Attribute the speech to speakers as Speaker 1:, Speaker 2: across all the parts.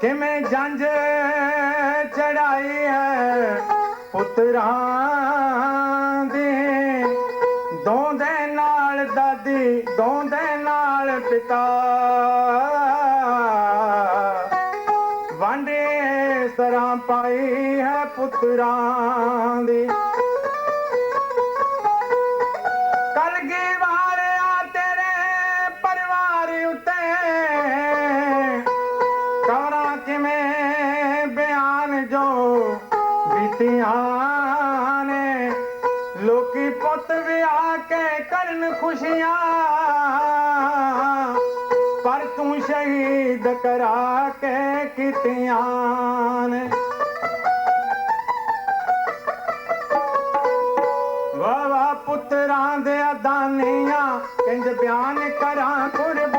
Speaker 1: ਕਿਵੇਂ ਜੰਜ ਚੜਾਈ ਹੈ ਪੁੱਤਰਾਂ ਦੇ? ਦੋਂਦੇ ਨਾਲ ਦਾਦੀ, ਦੋਂਦੇ ਨਾਲ ਪਿਤਾ। ਵਾਂਡੇ ਸਰਾਂ ਪਾਈ ਹੈ ਪੁੱਤਰਾਂ ਦੀ। ਕਲਗੀ आँख में बयान जो बीतियाने लोकी पुत भी आके करन खुशियाँ। पर तू शहीद करा के कितिया वाह वाह पुत्रां दे अदानियाँ, कंज बयान करा कुर्बान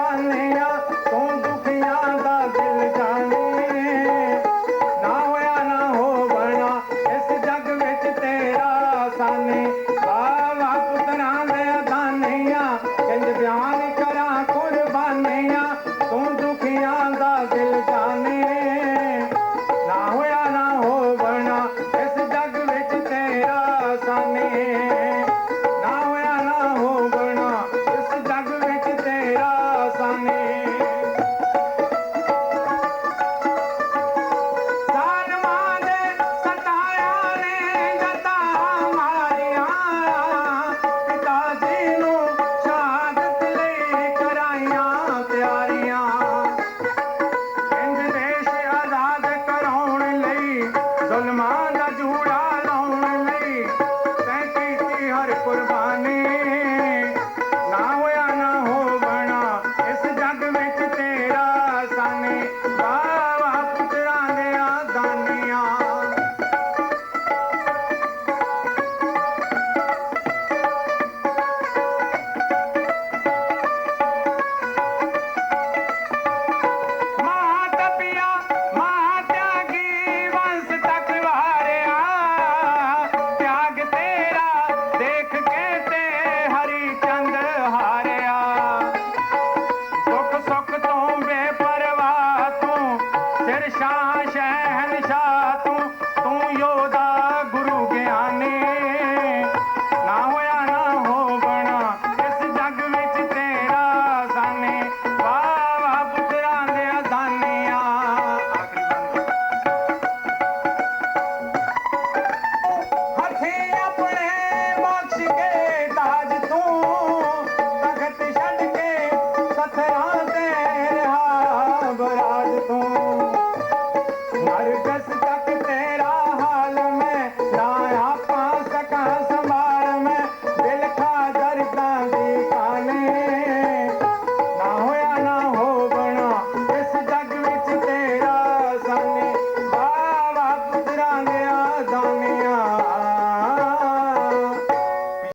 Speaker 1: ಕಾಲೇ